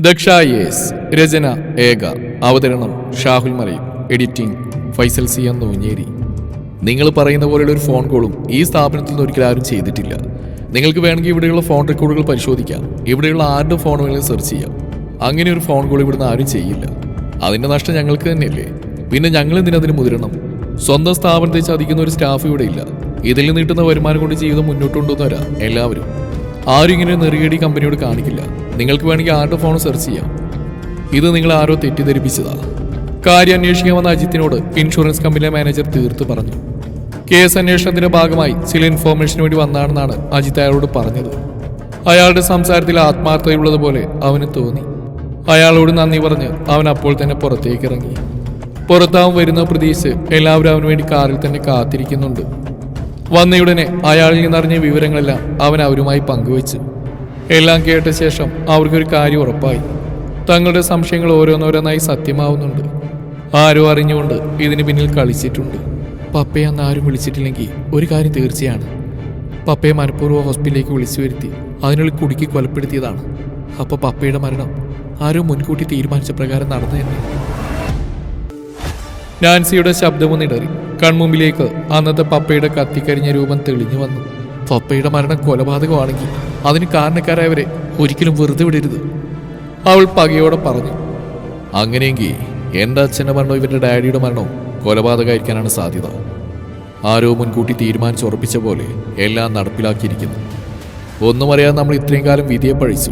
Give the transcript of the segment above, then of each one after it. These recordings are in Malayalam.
ദക്ഷ യേസ് രചന ഏക. അവതരണം ഷാഹുൽ മലയിൽ. എഡിറ്റിംഗ് ഫൈസൽ സി എന്ന നോഞ്ഞേരി. നിങ്ങൾ പറയുന്ന പോലെയുള്ള ഒരു ഫോൺ കോളും ഈ സ്ഥാപനത്തിൽ നിന്ന് ഒരിക്കലും ആരും ചെയ്തിട്ടില്ല. നിങ്ങൾക്ക് വേണമെങ്കിൽ ഇവിടെയുള്ള ഫോൺ റെക്കോർഡുകൾ പരിശോധിക്കാം. ഇവിടെയുള്ള ആരുടെ വേണമെങ്കിലും സെർച്ച് ചെയ്യാം. അങ്ങനെ ഒരു ഫോൺ കോൾ ഇവിടുന്ന് ആരും ചെയ്യില്ല. അതിന്റെ നഷ്ടം ഞങ്ങൾക്ക് തന്നെയല്ലേ? പിന്നെ ഞങ്ങൾ എന്തിനതിന് മുതിരണം? സ്വന്തം സ്ഥാപനത്തെ ചതിക്കുന്ന ഒരു സ്റ്റാഫ് ഇവിടെ ഇല്ല. ഇതിൽ നിന്ന് കിട്ടുന്ന വരുമാനം കൊണ്ട് ജീവിതം മുന്നോട്ട് കൊണ്ടുവന്നവരാ എല്ലാവരും. ആരും ഇങ്ങനെ നെറുകേടി കമ്പനിയോട് കാണിക്കില്ല. നിങ്ങൾക്ക് വേണമെങ്കിൽ ആരുടെ ഫോൺ സെർച്ച് ചെയ്യാം. ഇത് നിങ്ങൾ ആരോ തെറ്റിദ്ധരിപ്പിച്ചതാണ്. കാര്യം അന്വേഷിക്കാൻ വന്ന അജിത്തിനോട് ഇൻഷുറൻസ് കമ്പനിയിലെ മാനേജർ തീർത്തു പറഞ്ഞു. കേസ് അന്വേഷണത്തിന്റെ ഭാഗമായി ചില ഇൻഫോർമേഷന് വേണ്ടി വന്നാണെന്നാണ് അജിത്ത് അയാളോട് പറഞ്ഞത്. അയാളുടെ സംസാരത്തിൽ ആത്മാർത്ഥതയുള്ളതുപോലെ അവന് തോന്നി. അയാളോട് നന്ദി പറഞ്ഞ് അവൻ അപ്പോൾ തന്നെ പുറത്തേക്ക് ഇറങ്ങി. പുറത്താവും വരുന്ന പ്രതീക്ഷിച്ച് എല്ലാവരും അവന് വേണ്ടി കാറിൽ തന്നെ കാത്തിരിക്കുന്നുണ്ട്. വന്നയുടനെ അയാളിൽ നിന്നറിഞ്ഞ വിവരങ്ങളെല്ലാം അവൻ അവരുമായി പങ്കുവച്ചു. എല്ലാം കേട്ട ശേഷം അവർക്കൊരു കാര്യം ഉറപ്പായി. തങ്ങളുടെ സംശയങ്ങൾ ഓരോന്നോരോന്നായി സത്യമാവുന്നുണ്ട്. ആരോ അറിഞ്ഞുകൊണ്ട് ഇതിന് പിന്നിൽ കളിച്ചിട്ടുണ്ട്. പപ്പയെ അന്ന് ആരും വിളിച്ചിട്ടില്ലെങ്കിൽ ഒരു കാര്യം തീർച്ചയാണ്. പപ്പയെ മനഃപൂർവം ഹോസ്പിറ്റലിലേക്ക് വിളിച്ചു വരുത്തി അതിനുള്ളിൽ കുടുക്കി കൊലപ്പെടുത്തിയതാണ്. അപ്പോൾ പപ്പയുടെ മരണം ആരോ മുൻകൂട്ടി തീരുമാനിച്ച പ്രകാരം നടന്നു തന്നെ നാൻസിയുടെ ശബ്ദമൊന്നിടറി കൺമുമ്പിലേക്ക് അന്നത്തെ പപ്പയുടെ കത്തിക്കരിഞ്ഞ രൂപം തെളിഞ്ഞു വന്നു. പപ്പയുടെ മരണം കൊലപാതകമാണെങ്കിൽ അതിന് കാരണക്കാരായവരെ ഒരിക്കലും വെറുതെ വിടരുത്. അവൾ പകയോടെ പറഞ്ഞു അങ്ങനെയെങ്കിൽ എന്റെ അച്ഛന്റെ മരണവും ഇവന്റെ ഡാഡിയുടെ മരണവും കൊലപാതകമായിരിക്കാനാണ് സാധ്യത. ആരോ മുൻകൂട്ടി തീരുമാനിച്ചുറപ്പിച്ച പോലെ എല്ലാം നടപ്പിലാക്കിയിരിക്കുന്നു. ഒന്നും അറിയാതെ നമ്മൾ ഇത്രയും കാലം വിധിയെ പഴിച്ചു.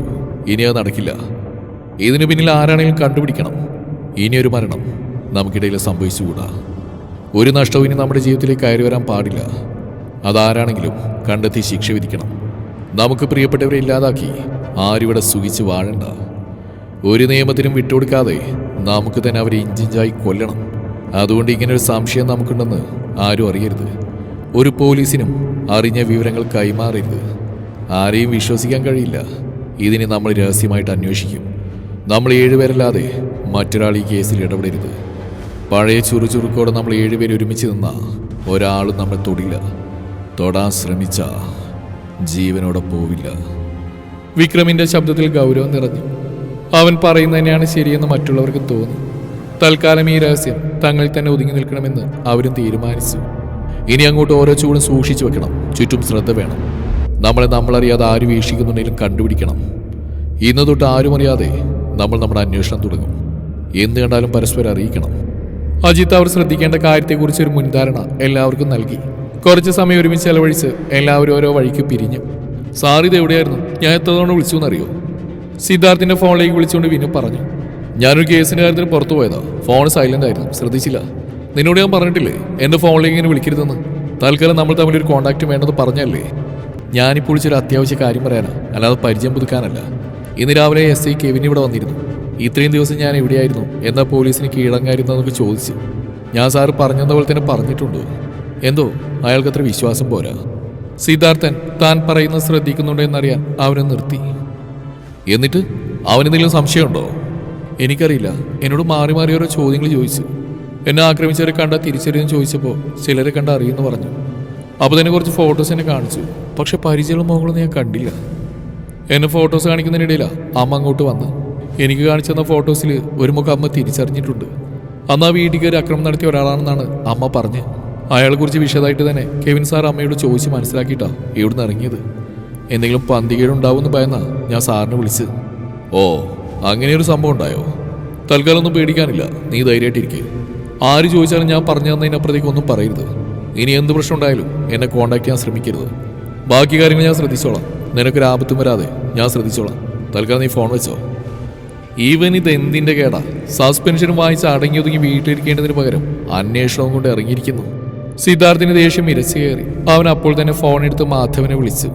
ഇനി അത് നടക്കില്ല. ഇതിനു പിന്നിൽ ആരാണെങ്കിലും കണ്ടുപിടിക്കണം. ഇനിയൊരു മരണം നമുക്കിടയിൽ സംഭവിച്ചുകൂടാ. ഒരു നഷ്ടവും ഇനി നമ്മുടെ ജീവിതത്തിലേക്ക് കയറി വരാൻ പാടില്ല. അതാരാണെങ്കിലും കണ്ടെത്തി ശിക്ഷ വിധിക്കണം. നമുക്ക് പ്രിയപ്പെട്ടവരെ ഇല്ലാതാക്കി. ആരിവിടെ സുഖിച്ച് വാഴണ്ട? ഒരു നിയമത്തിനും വിട്ടുകൊടുക്കാതെ നമുക്ക് തന്നെ അവരെ ഇഞ്ചിഞ്ചായി കൊല്ലണം. അതുകൊണ്ട് ഇങ്ങനെ ഒരു സംശയം നമുക്കുണ്ടെന്ന് ആരും അറിയരുത്. ഒരു പോലീസിനും അറിഞ്ഞ വിവരങ്ങൾ കൈമാറരുത്. ആരെയും വിശ്വസിക്കാൻ കഴിയില്ല. ഇതിനെ നമ്മൾ രഹസ്യമായിട്ട് അന്വേഷിക്കും. നമ്മൾ ഏഴുപേരല്ലാതെ മറ്റൊരാൾ ഈ കേസിൽ ഇടപെടരുത്. പഴയ ചുറുചുറുക്കോടെ നമ്മൾ ഏഴുപേർ ഒരുമിച്ച് നിന്ന ഒരാളും നമ്മൾ തൊടില്ല. തൊടാൻ ശ്രമിച്ച ജീവനോടെ പോവില്ല. വിക്രമിന്റെ ശബ്ദത്തിൽ ഗൗരവം നിറഞ്ഞു. അവൻ പറയുന്നത് തന്നെയാണ് ശരിയെന്ന് മറ്റുള്ളവർക്ക് തോന്നി. തൽക്കാലം ഈ രഹസ്യം തങ്ങൾ തന്നെ ഒതുങ്ങി നിൽക്കണമെന്ന് അവരും തീരുമാനിച്ചു. ഇനി അങ്ങോട്ട് ഓരോ ചൂടും സൂക്ഷിച്ചു വെക്കണം. ചുറ്റും ശ്രദ്ധ വേണം. നമ്മളെ നമ്മളറിയാതെ ആര് വീക്ഷിക്കുന്നുണ്ടെങ്കിലും കണ്ടുപിടിക്കണം. ഇന്ന് തൊട്ട് ആരും അറിയാതെ നമ്മൾ നമ്മുടെ അന്വേഷണം തുടങ്ങും. എന്ത് കണ്ടാലും പരസ്പരം അറിയിക്കണം. അജിത്ത് അവർ ശ്രദ്ധിക്കേണ്ട കാര്യത്തെക്കുറിച്ച് ഒരു മുൻധാരണ എല്ലാവർക്കും നൽകി. കുറച്ച് സമയം ഒരുമിച്ച് ചെലവഴിച്ച് എല്ലാവരും ഓരോ വഴിക്ക് പിരിഞ്ഞു. സാർ ഇത് എവിടെയായിരുന്നു? ഞാൻ എത്ര തവണ വിളിച്ചു എന്നറിയോ സിദ്ധാർത്ഥിന്റെ ഫോണിലേക്ക് വിളിച്ചുകൊണ്ട് വിനു പറഞ്ഞു. ഞാനൊരു കേസിന്റെ കാര്യത്തിന് പുറത്തു പോയതാ. ഫോൺ സൈലന്റ് ആയിരുന്നു. ശ്രദ്ധിച്ചില്ല. നിന്നോട് ഞാൻ പറഞ്ഞിട്ടില്ലേ? എന്റെ ഫോണിലേക്ക് ഇങ്ങനെ വിളിക്കരുതെന്ന്. തൽക്കാലം നമ്മൾ തമ്മിൽ ഒരു കോണ്ടാക്ട് വേണ്ടെന്ന് പറഞ്ഞല്ലേ? ഞാനിപ്പോൾ ചില അത്യാവശ്യ കാര്യം പറയാനാ. അല്ലാതെ പരിചയം പുതുക്കാനല്ല. ഇന്ന് രാവിലെ എസ് ഐ കെവിൻ ഇവിടെ വന്നിരുന്നു. ഇത്രയും ദിവസം ഞാൻ എവിടെയായിരുന്നു? എന്നാ പോലീസിന് കീഴടങ്ങായിരുന്നു എന്നൊക്കെ ചോദിച്ചു. ഞാൻ സാറ് പറഞ്ഞതുപോലെ തന്നെ പറഞ്ഞിട്ടുണ്ട്. എന്തോ? അയാൾക്ക് അത്ര വിശ്വാസം പോരാ. സിദ്ധാർത്ഥൻ താൻ പറയുന്നത് ശ്രദ്ധിക്കുന്നുണ്ടോ എന്നറിയാൻ അവനെ നിർത്തി. എന്നിട്ട് അവനെന്തെങ്കിലും സംശയമുണ്ടോ? എനിക്കറിയില്ല. എന്നോട് മാറി മാറി ഓരോ ചോദ്യങ്ങൾ ചോദിച്ചു. എന്നെ ആക്രമിച്ചവരെ കണ്ട തിരിച്ചറിയെന്ന് ചോദിച്ചപ്പോൾ ചിലരെ കണ്ട അറിയുമെന്ന് പറഞ്ഞു. അപ്പോൾ തന്നെ കുറച്ച് ഫോട്ടോസ് എന്നെ കാണിച്ചു. പക്ഷെ പരിചയമുള്ള മുഖങ്ങളൊന്നും ഞാൻ കണ്ടില്ല. എന്നെ ഫോട്ടോസ് കാണിക്കുന്നതിനിടയിലാണ് അമ്മ അങ്ങോട്ട് വന്ന്. എനിക്ക് കാണിച്ചു തന്ന ഫോട്ടോസിൽ ഒരു മുഖം അമ്മ തിരിച്ചറിഞ്ഞിട്ടുണ്ട്. അന്ന് ആ വീട്ടിൽ കയറി അക്രമം നടത്തിയ ഒരാളാണെന്നാണ് അമ്മ പറഞ്ഞ് അയാളെ കുറിച്ച് വിശദമായിട്ട് തന്നെ കെവിൻ സാർ അമ്മയോട് ചോദിച്ച് മനസ്സിലാക്കിയിട്ടാ ഇവിടുന്ന് ഇറങ്ങിയത്. എന്തെങ്കിലും പന്തികേടുണ്ടാവുമെന്ന് ഭയന്നാ ഞാൻ സാറിനെ വിളിച്ചത്. ഓ അങ്ങനെ ഒരു സംഭവം ഉണ്ടായോ? തൽക്കാലം ഒന്നും പേടിക്കാനില്ല. നീ ധൈര്യമായിട്ടിരിക്കുക ആര് ചോദിച്ചാലും ഞാൻ പറഞ്ഞു തന്നതിനപ്പുറത്തേക്ക് ഒന്നും പറയരുത്. ഇനി എന്ത് പ്രശ്നം ഉണ്ടായാലും എന്നെ കോണ്ടാക്ട് ചെയ്യാൻ ശ്രമിക്കരുത്. ബാക്കി കാര്യങ്ങൾ ഞാൻ ശ്രദ്ധിച്ചോളാം. നിനക്കൊരു ആപത്തും വരാതെ ഞാൻ ശ്രദ്ധിച്ചോളാം. തൽക്കാലം നീ ഫോൺ വെച്ചോ. ഈവൻ ഇത് എന്തിന്റെ കേടാ? സസ്പെൻഷനും വായിച്ച് അടങ്ങി ഒതുങ്ങി വീട്ടിലിരിക്കേണ്ടതിന് പകരം അന്വേഷണവും കൊണ്ട് ഇറങ്ങിയിരിക്കുന്നു. സിദ്ധാർത്ഥിന് ദേഷ്യം ഇരച്ചു കയറി. അവൻ അപ്പോൾ തന്നെ ഫോൺ എടുത്ത് മാധവനെ വിളിച്ചു.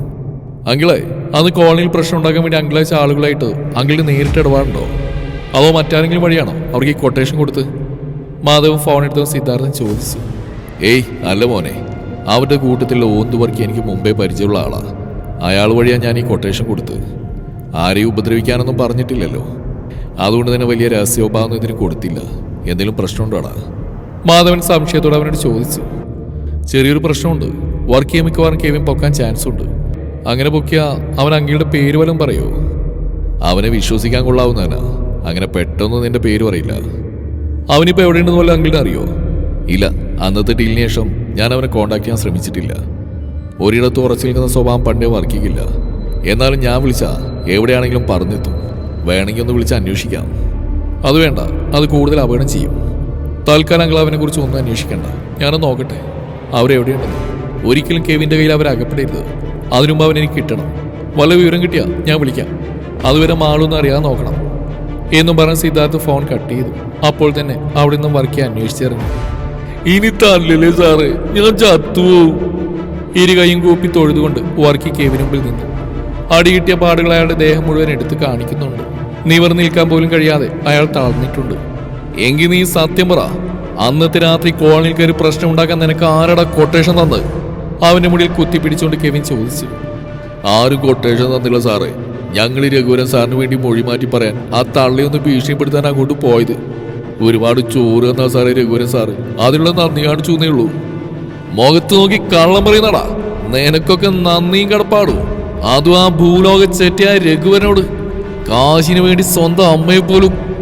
അങ്കിളെ അന്ന് കോളനിയിൽ പ്രശ്നം ഉണ്ടാക്കാൻ വേണ്ടി അങ്കിളയച്ച ആളുകളായിട്ട് അങ്കിളിന് നേരിട്ട് ഇടപാടുണ്ടോ അതോ മറ്റാരെങ്കിലും വഴിയാണോ അവർക്ക് ഈ കൊട്ടേഷൻ കൊടുത്ത്? മാധവൻ ഫോൺ എടുത്ത് സിദ്ധാർത്ഥൻ ചോദിച്ചു. ഏയ് അല്ല മോനെ. അവരുടെ കൂട്ടത്തിലുള്ള ഓന്തുവർക്ക് എനിക്ക് മുമ്പേ പരിചയമുള്ള ആളാണ് അയാൾ വഴിയാണ് ഞാൻ ഈ കൊട്ടേഷൻ കൊടുത്ത് ആരെയും ഉപദ്രവിക്കാനൊന്നും പറഞ്ഞിട്ടില്ലല്ലോ. അതുകൊണ്ട് തന്നെ വലിയ രഹസ്യോപാധം ഇതിന് കൊടുത്തില്ല. എന്തെങ്കിലും പ്രശ്നമുണ്ടോടാ മാധവൻ സംശയത്തോടെ അവനോട് ചോദിച്ചു. ചെറിയൊരു പ്രശ്നമുണ്ട്. വർക്ക് ചെയ്യാൻ മിക്കവാറും കെവിൻ പൊക്കാൻ ചാൻസ് ഉണ്ട്. അങ്ങനെ പൊക്കിയ അവൻ അങ്ങയുടെ പേര് വല്ലതും പറയോ? അവനെ വിശ്വസിക്കാൻ കൊള്ളാവുന്നവനാ. അങ്ങനെ പെട്ടെന്ന് നിന്റെ പേര് പറയില്ല. അവനിപ്പോ എവിടെയുണ്ടെന്ന് പോലെ അങ്കിളിനെ അറിയോ? ഇല്ല അന്നത്തെ ഡീലിന് ശേഷം ഞാൻ അവനെ കോണ്ടാക്ട് ചെയ്യാൻ ശ്രമിച്ചിട്ടില്ല. ഒരിടത്ത് ഉറച്ചു നിൽക്കുന്ന സ്വഭാവം പണ്ടേ വർക്കിക്കില്ല. എന്നാലും ഞാൻ വിളിച്ച എവിടെയാണെങ്കിലും പറഞ്ഞെത്തും. വേണമെങ്കിൽ ഒന്ന് വിളിച്ച് അന്വേഷിക്കാം. അത് വേണ്ട അത് കൂടുതൽ അപകടം ചെയ്യും. തൽക്കാലം അങ്കിൾ അവനെ കുറിച്ച് ഒന്നും അന്വേഷിക്കണ്ട. ഞാനൊന്ന് നോക്കട്ടെ. അവരെവിടെയുണ്ടെന്ന് ഒരിക്കലും കെവിന്റെ കയ്യിൽ അവർ അകപ്പെടരുത്. അതിനുമുമ്പ് അവൻ എനിക്ക് കിട്ടണം. വല്ല വിവരം കിട്ടിയാൽ ഞാൻ വിളിക്കാം. അതുവരെ മാളൊന്നും അറിയാൻ നോക്കണം. എന്നും പറഞ്ഞ് സിദ്ധാർത്ഥ് ഫോൺ കട്ട് ചെയ്തു. അപ്പോൾ തന്നെ അവിടെ നിന്നും വർക്ക് അന്വേഷിച്ചിറങ്ങി. ഇനി തല്ലില്ലേ സാറ്? ഞാൻ ചത്തു ഇരു കൈയും കൂപ്പി തൊഴുതുകൊണ്ട് വർക്കി കേവിനുമ്പിൽ നിന്നു. അടി കിട്ടിയ പാടുകൾ അയാളുടെ ദേഹം മുഴുവൻ എടുത്ത് കാണിക്കുന്നുണ്ട്. നിവർ നിൽക്കാൻ പോലും കഴിയാതെ അയാൾ തളർന്നിട്ടുണ്ട്. എങ്കിൽ നീ സത്യം പറ. അന്നത്തെ രാത്രി കോളനിയിൽ കയറി പ്രശ്നം ഉണ്ടാക്കാൻ നിനക്ക് ആരടാ കൊട്ടേഷൻ തന്ന് അവന്റെ മുടിയിൽ കുത്തി പിടിച്ചുകൊണ്ട് കെവിൻ ചോദിച്ചു. ആരും കൊട്ടേഷൻ തന്നില്ല സാറേ. ഞങ്ങൾ രഘുവരൻ സാറിന് വേണ്ടി മൊഴി മാറ്റി പറയാൻ ആ തള്ളിയൊന്ന് ഭീഷണിപ്പെടുത്താൻ അങ്ങോട്ട് പോയത്. ഒരുപാട് ചോറ് തന്നാ സാറേ രഘുവരൻ സാറ്. അതിനുള്ള നന്ദി കാണിച്ചു എന്നേ ഉള്ളൂ. മുഖത്ത് നോക്കി കള്ളം പറയുന്നടാ. നിനക്കൊക്കെ നന്ദിയും കടപ്പാടും. അതും ആ ഭൂലോക ചെറ്റിയായ രഘുവനോട് കാശിന് വേണ്ടി സ്വന്തം അമ്മയെ പോലും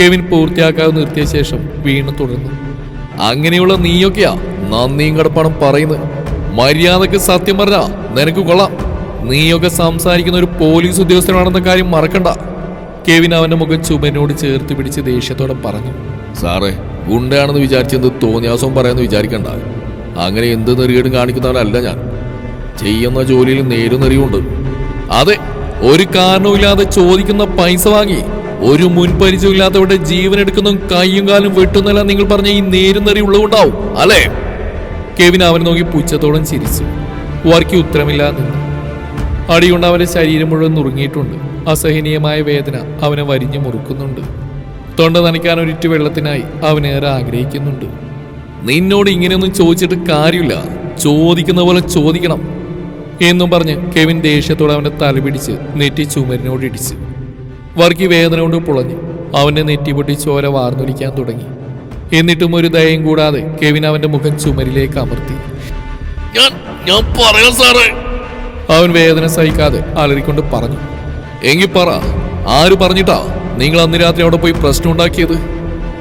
കെവിൻ പൂർത്തിയാക്കാതെ നിർത്തിയ ശേഷം വീണ് തുടർന്നു. അങ്ങനെയുള്ള നീയൊക്കെയാ നന്ദിയും കടപ്പാടും പറയുന്നത്. മര്യാദയ്ക്ക് സത്യം പറഞ്ഞാ നിനക്ക് കൊള്ളാം. നീയൊക്കെ സംസാരിക്കുന്ന ഒരു പോലീസ് ഉദ്യോഗസ്ഥനാണെന്ന കാര്യം മറക്കണ്ട. കെവിൻ അവന്റെ മുഖം ചുമനോട് ചേർത്ത് പിടിച്ച് ദേഷ്യത്തോടെ പറഞ്ഞു. സാറേ ഗുണ്ടയാണെന്ന് വിചാരിച്ചെന്ത് തോന്നിയാസവും പറയാന്ന് വിചാരിക്കണ്ട. അങ്ങനെ എന്ത് നെറികേടും കാണിക്കുന്നവനല്ല ഞാൻ. ചെയ്യുന്ന ജോലിയിൽ നേരും നെറിയുണ്ട് അതെ ഒരു കാരണവുമില്ലാതെ ചോദിക്കുന്ന പൈസ വാങ്ങി ഒരു മുൻപരിചയമില്ലാത്തവരുടെ ജീവൻ എടുക്കുന്നതും കൈയും കാലും വെട്ടുന്നല്ല നിങ്ങൾ പറഞ്ഞ ഈ നേരും നേരി ഉള്ളതുകൊണ്ടാവും അല്ലേ? കെവിൻ അവനെ നോക്കി പുച്ഛത്തോളം ചിരിച്ചു. വർക്കി ഉത്തരമില്ലാതെ അടികൊണ്ട് അവന്റെ ശരീരം മുഴുവൻ നുറുങ്ങിയിട്ടുണ്ട്. അസഹനീയമായ വേദന അവനെ വരിഞ്ഞു മുറുക്കുന്നുണ്ട്. തൊണ്ട നനയ്ക്കാൻ ഒരിറ്റു വെള്ളത്തിനായി അവനേറെ ആഗ്രഹിക്കുന്നുണ്ട്. നിന്നോട് ഇങ്ങനെയൊന്നും ചോദിച്ചിട്ട് കാര്യമില്ല. ചോദിക്കുന്ന പോലെ ചോദിക്കണം. എന്നും പറഞ്ഞ് കെവിൻ ദേഷ്യത്തോടെ അവന്റെ തല പിടിച്ച് നെറ്റി ചുമരിനോട് ഇടിച്ചു. വർക്കി വേദന കൊണ്ട് പുളഞ്ഞു. അവന്റെ നെറ്റിപൊട്ടി ചോര വാർന്നൊലിക്കാൻ തുടങ്ങി. എന്നിട്ടും ഒരു ദയം കൂടാതെ കെവിൻ അവന്റെ മുഖം ചുമരിലേക്ക് അമർത്തി. ഞാൻ ഞാൻ പറയാം സാറേ. അവൻ വേദന സഹിക്കാതെ അലറിക്കൊണ്ട് പറഞ്ഞു. എങ്കി പറ ആര് പറഞ്ഞിട്ടാ നിങ്ങൾ അന്ന് രാത്രി അവിടെ പോയി പ്രശ്നം ഉണ്ടാക്കിയത്?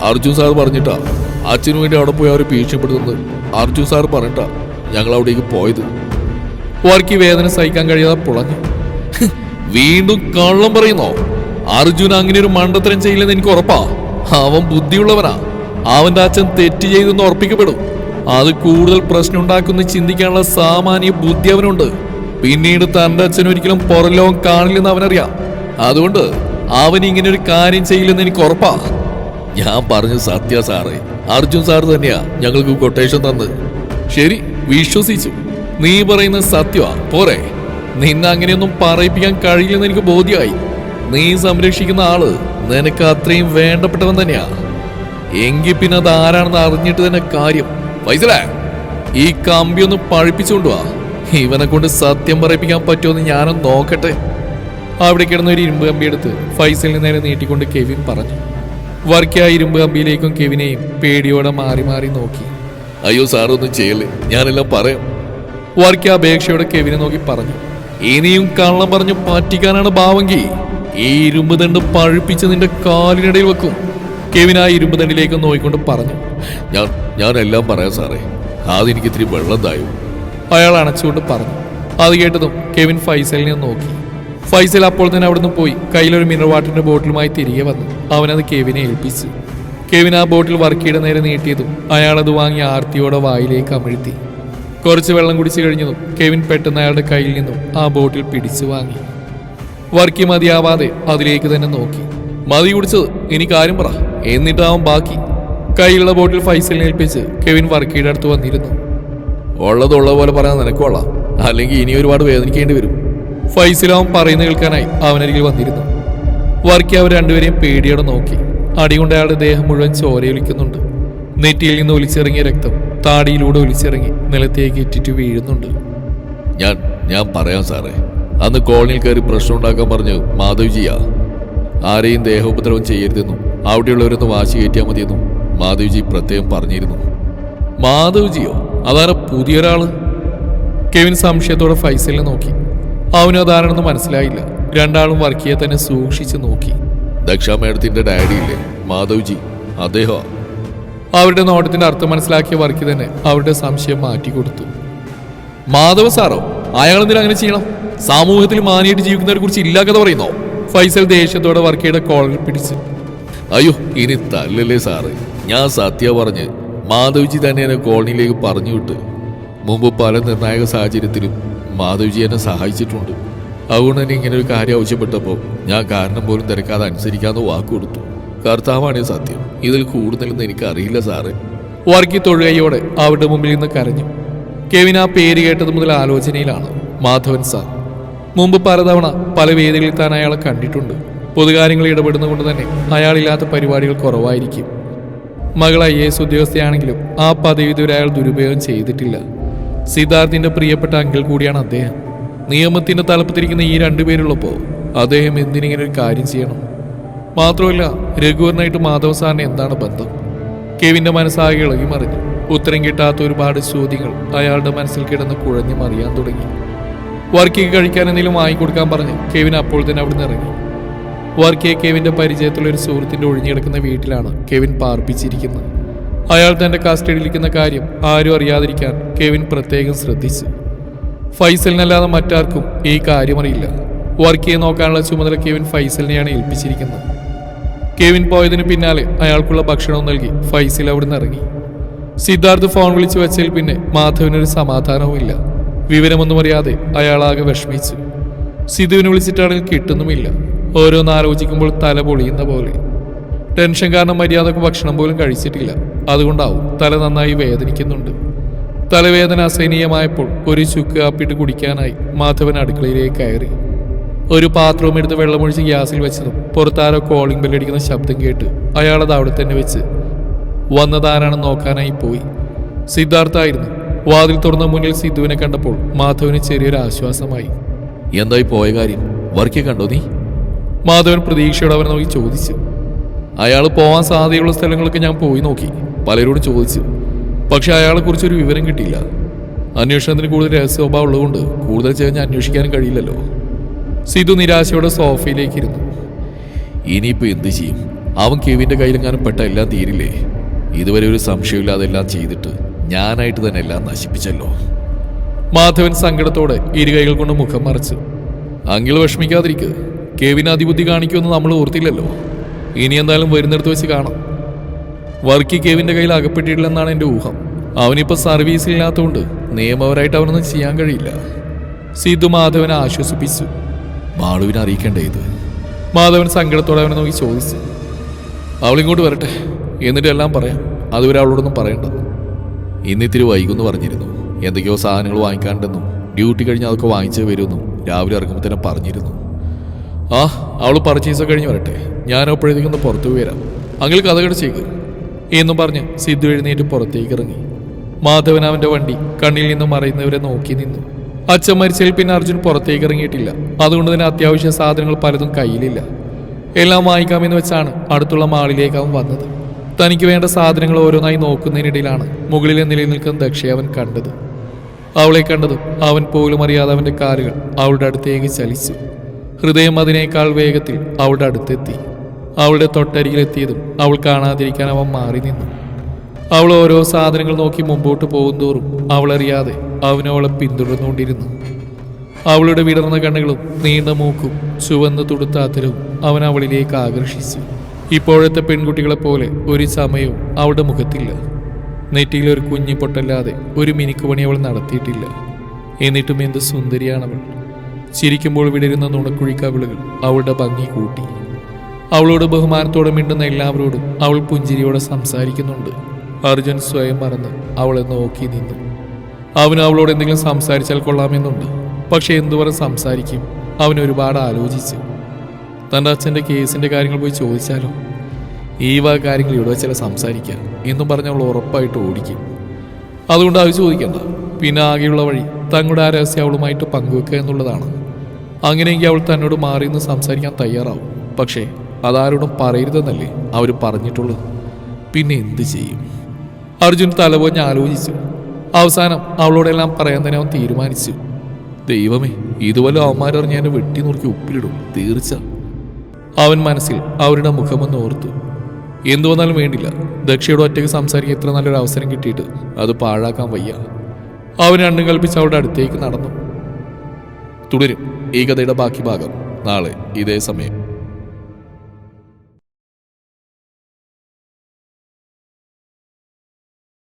അർജുൻ സാർ പറഞ്ഞിട്ടാ അച്ഛനു വേണ്ടി അവിടെ പോയി അവരെ ഭീഷണിപ്പെടുത്തുന്നത്. അർജുൻ സാർ പറഞ്ഞിട്ടാ ഞങ്ങൾ അവിടേക്ക് പോയത്. വർക്കി വേദന സഹിക്കാൻ കഴിയാതെ പുളഞ്ഞു. "ഹ്, വീണ്ടും കള്ളം പറയുന്നോ? അർജുൻ അങ്ങനെ ഒരു മണ്ടത്തരം ചെയ്യില്ലെന്ന് എനിക്ക് ഉറപ്പാ. അവൻ ബുദ്ധിയുള്ളവനാ. അവന്റെ അച്ഛൻ തെറ്റ് ചെയ്തെന്ന് ഉറപ്പിക്കപ്പെടും. അത് കൂടുതൽ പ്രശ്നം ഉണ്ടാക്കുന്ന ചിന്തിക്കാനുള്ള സാമാന്യ ബുദ്ധി അവനുണ്ട്. പിന്നീട് തന്റെ അച്ഛൻ ഒരിക്കലും പുറലോകം കാണില്ലെന്ന് അവനറിയാം. അതുകൊണ്ട് അവൻ ഇങ്ങനെ ഒരു കാര്യം ചെയ്യില്ലെന്ന് എനിക്ക് ഉറപ്പാ. ഞാൻ പറഞ്ഞു സത്യ സാറേ. അർജുൻ സാർ തന്നെയാ ഞങ്ങൾക്ക് കൊട്ടേഷൻ തന്ന്. ശരി വിശ്വസിച്ചു. നീ പറയുന്ന സത്യമാ. പോരെ. നിന്നെ അങ്ങനെയൊന്നും പറയിപ്പിക്കാൻ കഴിയില്ലെന്ന് എനിക്ക് ബോധ്യമായി നീ സംരക്ഷിക്കുന്ന ആൾ നിനക്ക് അത്രയും വേണ്ടപ്പെട്ടവൻ തന്നെയാ. എങ്കിൽ പിന്നെ അത് ആരാണെന്ന് അറിഞ്ഞിട്ട് തന്നെ കാര്യം. വൈസലേ ഈ കമ്പി ഒന്ന് പഴിപ്പിച്ചുകൊണ്ടുവാ ഇവനെ കൊണ്ട് സത്യം പറയിപ്പിക്കാൻ പറ്റുമെന്ന് ഞാനൊന്ന് നോക്കട്ടെ. അവിടെ കിടന്ന ഒരു ഇരുമ്പ് കമ്പി എടുത്ത് ഫൈസലിന് നേരെ നീട്ടിക്കൊണ്ട് കെവിൻ പറഞ്ഞു. വർക്കിയ ഇരുമ്പ് കമ്പിയിലേക്കും കെവിനെയും പേടിയോടെ മാറി മാറി നോക്കി. അയ്യോ സാർ ഒന്നും ചെയ്യല്ലേ. ഞാനെല്ലാം പറയാം. വർക്കിയ അപേക്ഷയോടെ കെവിനെ നോക്കി പറഞ്ഞു. ഇനിയും കള്ളം പറഞ്ഞു പറ്റിക്കാനാണ് ഭാവങ്കി. ഈ ഇരുമ്പ് ദണ്ട് പഴുപ്പിച്ച് നിന്റെ കാലിനിടയിൽ വെക്കും. കെവിൻ ആ ഇരുമ്പ് ദണ്ടിലേക്ക് നോയിക്കൊണ്ട് പറഞ്ഞു ഞാൻ ഞാൻ എല്ലാം പറയാം സാറേ. അതെനിക്ക് ഇത്തിരി വെള്ളം തായും? അയാൾ അണച്ചുകൊണ്ട് പറഞ്ഞു. അത് കേട്ടതും കെവിൻ ഫൈസലിനെ നോക്കി. ഫൈസൽ അപ്പോൾ തന്നെ അവിടുന്ന് പോയി. കയ്യിലൊരു മിനറൽ വാട്ടറിന്റെ ബോട്ടിലുമായി തിരികെ വന്നു. അവനത് കെവിനെ ഏൽപ്പിച്ചു. കെവിൻ ആ ബോട്ടിൽ വർക്കിയുടെ നേരെ നീട്ടിയതും അയാൾ അത് വാങ്ങി ആർത്തിയോടെ വായിലേക്ക് അമിഴ്ത്തി. കുറച്ച് വെള്ളം കുടിച്ചു കഴിഞ്ഞതും കെവിൻ പെട്ടെന്ന് അയാളുടെ കയ്യിൽ നിന്നും ആ ബോട്ടിൽ പിടിച്ചു വാങ്ങി. വർക്കി മതിയാവാതെ അതിലേക്ക് തന്നെ നോക്കി. മതി കുടിച്ചത് ഇനി കാര്യം പറ. എന്നിട്ടാവും ബാക്കി. കയ്യിലുള്ള ബോട്ടിൽ ഫൈസലിനെ ഏൽപ്പിച്ച് കെവിൻ വർക്കിയുടെ അടുത്ത് വന്നിരുന്നു. ഉള്ളതുള്ള പോലെ പറയാൻ നിനക്കോളാം അല്ലെങ്കിൽ ഇനി ഒരുപാട് വേദനിക്കേണ്ടി വരും. ഫൈസലാവും പറയുന്ന കേൾക്കാനായി അവനരികിൽ വന്നിരുന്നു. വർക്കി അവർ രണ്ടുപേരെയും പേടിയോടെ നോക്കി. അടികൊണ്ട് അയാളുടെ ദേഹം മുഴുവൻ ചോരയൊലിക്കുന്നുണ്ട് നെറ്റിയിൽ നിന്ന് ഒലിച്ചിറങ്ങിയ രക്തം താടിയിലൂടെ ഒലിച്ചിറങ്ങി നിലത്തേക്ക് ഇറ്റിറ്റ് വീഴുന്നുണ്ട്. ഞാൻ ഞാൻ പറയാം സാറേ. അന്ന് കോളനിയിൽ കയറി പ്രശ്നം ഉണ്ടാക്കാൻ പറഞ്ഞു മാധവ്ജിയാ ആരെയും ദേഹോപദ്രവം ചെയ്യരുതെന്നും അവിടെയുള്ളവരൊന്ന് വാശി കയറ്റിയാൽ മതിയെന്നും മാധവ്ജി പ്രത്യേകം പറഞ്ഞിരുന്നു. മാധവ്ജിയോ അതാര പുതിയൊരാൾ? കെവിൻ സംശയത്തോടെ ഫൈസലിനെ നോക്കി. അവനും അതാരാണെന്ന് മനസ്സിലായില്ല. രണ്ടാളും വർക്കിയെ തന്നെ സൂക്ഷിച്ച് നോക്കി. ദക്ഷാ മേഡത്തിന്റെ ഇല്ലേ മാധവ്ജി അദ്ദേഹം? അവരുടെ നോട്ടത്തിന്റെ അർത്ഥം മനസ്സിലാക്കിയ വർക്കി തന്നെ അവരുടെ സംശയം മാറ്റി കൊടുത്തു മാധവ സാറോ അയാൾ എന്തിനാ അങ്ങനെ ചെയ്യണം? സമൂഹത്തിൽ മാനിയായിട്ട് ജീവിക്കുന്നവരെ കുറിച്ച് ഇല്ലാ കഥ പറയുന്നോ? ഫൈസൽ ദേഷ്യത്തോടെ വർക്കിയുടെ കോളറിൽ പിടിച്ച്. അയ്യോ ഇനി തല്ലല്ലേ സാറ്. ഞാൻ സത്യ പറഞ്ഞ് മാധവ്ജി തന്നെ എന്നെ കോളനിയിലേക്ക് പറഞ്ഞു വിട്ട് മുമ്പ് പല നിർണായക സാഹചര്യത്തിലും മാധവ്ജി എന്നെ സഹായിച്ചിട്ടുണ്ട്. അതുകൊണ്ട് തന്നെ ഇങ്ങനെ ഒരു കാര്യം ആവശ്യപ്പെട്ടപ്പോൾ ഞാൻ കാരണം പോലും തിരക്കാതെ അനുസരിക്കാമെന്ന് വാക്ക് കൊടുത്തു. കർത്താവാണ് സത്യം. ഇതിൽ കൂടുതലൊന്നും എനിക്ക് അറിയില്ല സാറ്. വർക്കി തൊഴുകയോടെ അവരുടെ മുമ്പിൽ നിന്ന് കരഞ്ഞു. കെവിൻ ആ പേര് കേട്ടത് മുതൽ ആലോചനയിലാണ്. മാധവൻ സാർ മുമ്പ് പലതവണ പല വേദികളിൽ താൻ അയാളെ കണ്ടിട്ടുണ്ട്. പൊതുകാര്യങ്ങളിൽ ഇടപെടുന്നതുകൊണ്ട് തന്നെ അയാളില്ലാത്ത പരിപാടികൾ കുറവായിരിക്കും. മകൾ ഐ എസ് ഉദ്യോഗസ്ഥയാണെങ്കിലും ആ പദവി ഇതുവരെ അയാൾ ദുരുപയോഗം ചെയ്തിട്ടില്ല. സിദ്ധാർത്ഥിന്റെ പ്രിയപ്പെട്ട അങ്കിൾ കൂടിയാണ് അദ്ദേഹം. നിയമത്തിന്റെ തലപ്പത്തിരിക്കുന്ന ഈ രണ്ടുപേരുള്ളപ്പോൾ അദ്ദേഹം എന്തിനിങ്ങനെ ഒരു കാര്യം ചെയ്യണം? മാത്രമല്ല രഘുവറിനായിട്ട് മാധവ സാറിന് എന്താണ് ബന്ധം? കെവിന്റെ മനസ്സാകെ ഇളകി മറിഞ്ഞു ഉത്തരം കിട്ടാത്ത ഒരുപാട് ചോദ്യങ്ങൾ അയാളുടെ മനസ്സിൽ കിടന്ന് കുഴഞ്ഞു മറിയാൻ തുടങ്ങി. വർക്കിക്ക് കഴിക്കാൻ എന്തെങ്കിലും വാങ്ങിക്കൊടുക്കാൻ പറഞ്ഞ് കെവിൻ അപ്പോൾ തന്നെ അവിടുന്ന് ഇറങ്ങി. വർക്കിയെ കെവിന്റെ പരിചയത്തിലുള്ള ഒരു സുഹൃത്തിന്റെ ഒഴിഞ്ഞുകിടക്കുന്ന വീട്ടിലാണ് കെവിൻ പാർപ്പിച്ചിരിക്കുന്നത്. അയാൾ തന്റെ കസ്റ്റഡിയിലിരിക്കുന്ന കാര്യം ആരും അറിയാതിരിക്കാൻ കെവിൻ പ്രത്യേകം ശ്രദ്ധിച്ചു. ഫൈസലിനല്ലാതെ മറ്റാർക്കും ഈ കാര്യം അറിയില്ല വർക്കിയെ നോക്കാനുള്ള ചുമതല കെവിൻ ഫൈസലിനെയാണ് ഏൽപ്പിച്ചിരിക്കുന്നത്. കെവിൻ പോയതിന് പിന്നാലെ അയാൾക്കുള്ള ഭക്ഷണവും നൽകി ഫൈസൽ അവിടുന്ന് ഇറങ്ങി. സിദ്ധാർത്ഥ് ഫോൺ വിളിച്ചു വെച്ചതിൽ പിന്നെ മാധവിനൊരു സമാധാനവുമില്ല. വിവരമൊന്നും അറിയാതെ അയാളാകെ വിഷമിച്ചു. സിധുവിനെ വിളിച്ചിട്ടാണെങ്കിൽ കിട്ടുന്നുമില്ല. ഓരോന്ന് ആലോചിക്കുമ്പോൾ തല പൊളിയുന്ന പോലെ. ടെൻഷൻ കാരണം മര്യാദയ്ക്ക് ഭക്ഷണം പോലും കഴിച്ചിട്ടില്ല. അതുകൊണ്ടാവും തല നന്നായി വേദനിക്കുന്നുണ്ട്. തലവേദന അസഹനീയമായപ്പോൾ ഒരു ചുക്ക് കാപ്പിട്ട് കുടിക്കാനായി മാധവൻ അടുക്കളയിലേക്ക് കയറി. ഒരു പാത്രവും എടുത്ത് വെള്ളമൊഴിച്ച് ഗ്യാസിൽ വെച്ചതും പുറത്താരോ കോളിംഗ് ബെല്ലടിക്കുന്ന ശബ്ദം കേട്ട് അയാളത് അവിടെ തന്നെ വെച്ച് വന്നതാരാണെന്ന് നോക്കാനായി പോയി. സിദ്ധാർത്ഥായിരുന്നു. വാതിൽ തുറന്ന മുന്നിൽ സിദ്ധുവിനെ കണ്ടപ്പോൾ മാധവന് ചെറിയൊരു ആശ്വാസമായി. എന്തായി പോയ കാര്യം? വർക്കി കണ്ടോ നീ? മാധവൻ പ്രതീക്ഷയോടെ അവനെ നോക്കി ചോദിച്ചു. അയാൾ പോവാൻ സാധ്യതയുള്ള സ്ഥലങ്ങളൊക്കെ ഞാൻ പോയി നോക്കി പലരോട് ചോദിച്ചു. പക്ഷെ അയാളെ കുറിച്ചൊരു വിവരം കിട്ടിയില്ല. അന്വേഷണത്തിന് കൂടുതൽ രഹസ്യഭാവം ഉള്ളതുകൊണ്ട് കൂടുതൽ ചേർന്ന് അന്വേഷിക്കാനും കഴിയില്ലല്ലോ. സിധു നിരാശയോടെ സോഫയിലേക്ക് ഇരുന്നു ഇനിയിപ്പോ എന്ത് ചെയ്യും? അവൻ കെവിന്റെ കയ്യിലെങ്ങാനും പെട്ട എല്ലാം തീരില്ലേ? ഇതുവരെ ഒരു സംശയമില്ലാതെ എല്ലാം ചെയ്തിട്ട് ഞാനായിട്ട് തന്നെ എല്ലാം നശിപ്പിച്ചല്ലോ. മാധവൻ സങ്കടത്തോടെ ഇരുകൈകൾ കൊണ്ട് മുഖം മറച്ച്. അങ്കിൾ വിഷമിക്കാതിരിക്കുക കെവിന് അതിബുദ്ധി കാണിക്കുമെന്ന് നമ്മൾ ഓർത്തില്ലല്ലോ. ഇനി എന്തായാലും വരുന്നിടത്ത് വെച്ച് കാണാം. വർക്കി കെവിന്റെ കയ്യിൽ അകപ്പെട്ടിട്ടില്ലെന്നാണ് എന്റെ ഊഹം. അവനിപ്പോൾ സർവീസിലില്ലാത്തതുകൊണ്ട് നിയമപരമായിട്ട് അവനൊന്നും ചെയ്യാൻ കഴിയില്ല. സിദ്ധു മാധവനെ ആശ്വസിപ്പിച്ചു. മാളുവിനെ അറിയിക്കേണ്ടേ ഇത്. മാധവൻ സങ്കടത്തോടെ അവനെ നോക്കി ചോദിച്ചു. അവളിങ്ങോട്ട് വരട്ടെ. എന്നിട്ട് എല്ലാം പറയാം. അതുവരെ അവളോടൊന്നും പറയണ്ട. ഇന്നിത്തിരി വൈകുമെന്ന് പറഞ്ഞിരുന്നു. എന്തൊക്കെയോ സാധനങ്ങൾ വാങ്ങിക്കാണ്ടെന്നും ഡ്യൂട്ടി കഴിഞ്ഞ് അതൊക്കെ വാങ്ങിച്ചേ വരുമെന്നും രാവിലെ ഇറങ്ങുമ്പോൾ തന്നെ പറഞ്ഞിരുന്നു. ആ അവൾ പർച്ചേസ് കഴിഞ്ഞ് വരട്ടെ. ഞാൻ അപ്പോഴത്തേക്കൊന്ന് പുറത്തു വരാം. അങ്ങനെ കഥകട ചെയ്ത്. എന്നും പറഞ്ഞ് സിദ്ധു എഴുന്നേറ്റ് പുറത്തേക്ക് ഇറങ്ങി. മാധവൻ അവന്റെ വണ്ടി കണ്ണിൽ നിന്ന് മറയുന്നവരെ നോക്കി നിന്നു. അച്ഛൻ മരിച്ചതിൽ പിന്നെ അർജുൻ പുറത്തേക്ക് ഇറങ്ങിയിട്ടില്ല. അതുകൊണ്ട് തന്നെ അത്യാവശ്യ സാധനങ്ങൾ പലതും കയ്യിലില്ല. എല്ലാം വാങ്ങിക്കാമെന്ന് വെച്ചാണ് അടുത്തുള്ള മാളിലേക്ക് അവൻ വന്നത്. തനിക്ക് വേണ്ട സാധനങ്ങൾ ഓരോന്നായി നോക്കുന്നതിനിടയിലാണ് മുകളിലെ നിലയിൽ നിൽക്കുന്ന ദക്ഷയെ അവൻ കണ്ടത്. അവളെ കണ്ടതും അവൻ പോലും അറിയാതെ അവന്റെ കാലുകൾ അവളുടെ അടുത്തേക്ക് ചലിച്ചു. ഹൃദയം അതിനേക്കാൾ വേഗത്തിൽ അവളുടെ അടുത്തെത്തി. അവളുടെ തൊട്ടരികിലെത്തിയതും അവൾ കാണാതിരിക്കാൻ അവൻ മാറി നിന്നു. അവൾ ഓരോ സാധനങ്ങൾ നോക്കി മുമ്പോട്ട് പോകുന്തോറും അവളറിയാതെ അവനവളെ പിന്തുടർന്നുകൊണ്ടിരുന്നു. അവളുടെ വിടർന്ന കണ്ണുകളും നീണ്ട മൂക്കും ചുവന്ന് തുടുത്ത അത്തരവും അവൻ അവളിലേക്ക് ആകർഷിച്ചു. ഇപ്പോഴത്തെ പെൺകുട്ടികളെ പോലെ ഒരു സമയവും അവളുടെ മുഖത്തില്ല. നെറ്റിയിൽ ഒരു കുഞ്ഞി പൊട്ടല്ലാതെ ഒരു മിനുക്കുപണി അവൾ നടത്തിയിട്ടില്ല. എന്നിട്ടും എന്ത് സുന്ദരിയാണവൾ. ചിരിക്കുമ്പോൾ വിടരുന്ന നുണക്കുഴിക്കവിളുകൾ അവളുടെ ഭംഗി കൂട്ടി. അവളോട് ബഹുമാനത്തോടെ മിണ്ടുന്ന എല്ലാവരോടും അവൾ പുഞ്ചിരിയോടെ സംസാരിക്കുന്നുണ്ട്. അർജുൻ സ്വയം മറന്ന് അവളെ നോക്കി നിന്നു. അവന് അവളോട് എന്തെങ്കിലും സംസാരിച്ചാൽ കൊള്ളാമെന്നുണ്ട്. പക്ഷെ എന്തുവരെ സംസാരിക്കും? അവൻ ഒരുപാട് ആലോചിച്ചു. തന്റെ അച്ഛന്റെ കേസിന്റെ കാര്യങ്ങൾ പോയി ചോദിച്ചാലോ? ഈ വക കാര്യങ്ങൾ ഇവിടെ വെച്ചാൽ സംസാരിക്കാം എന്നും പറഞ്ഞ് അവൾ ഉറപ്പായിട്ട് ഓടിക്കും. അതുകൊണ്ട് അത് ചോദിക്കണ്ട. പിന്നെ ആകെയുള്ള വഴി തങ്ങളുടെ ആ രഹസ്യം അവളുമായിട്ട് പങ്കുവെക്കുക എന്നുള്ളതാണ്. അങ്ങനെയെങ്കിൽ അവൾ തന്നോട് മാറി നിന്ന് സംസാരിക്കാൻ തയ്യാറാവും. പക്ഷേ അതാരോടും പറയരുതെന്നല്ലേ അവർ പറഞ്ഞിട്ടുള്ളത് പിന്നെ എന്ത് ചെയ്യും? അർജുൻ തലപോഞ്ഞ് ആലോചിച്ചു. അവസാനം അവളോടെല്ലാം പറയാൻ തന്നെ അവൻ തീരുമാനിച്ചു. ദൈവമേ ഇതുപോലെ അവന്മാരറിഞ്ഞ് എന്നെ വെട്ടി നുറുക്കി ഉപ്പിലിടും. തീർച്ച. അവൻ മനസ്സിൽ അവരുടെ മുഖമൊന്ന് ഓർത്തു. എന്തു വന്നാലും വേണ്ടില്ല. ദക്ഷയോട് ഒറ്റയ്ക്ക് സംസാരിക്കാൻ ഇത്ര നല്ലൊരു അവസരം കിട്ടിയിട്ട് അത് പാഴാക്കാൻ വയ്യ. അവൻ രണ്ടും കൽപ്പിച്ച് അവരുടെ അടുത്തേക്ക് നടന്നു. തുടരും. ഈ കഥയുടെ ബാക്കി ഭാഗം നാളെ ഇതേ സമയം.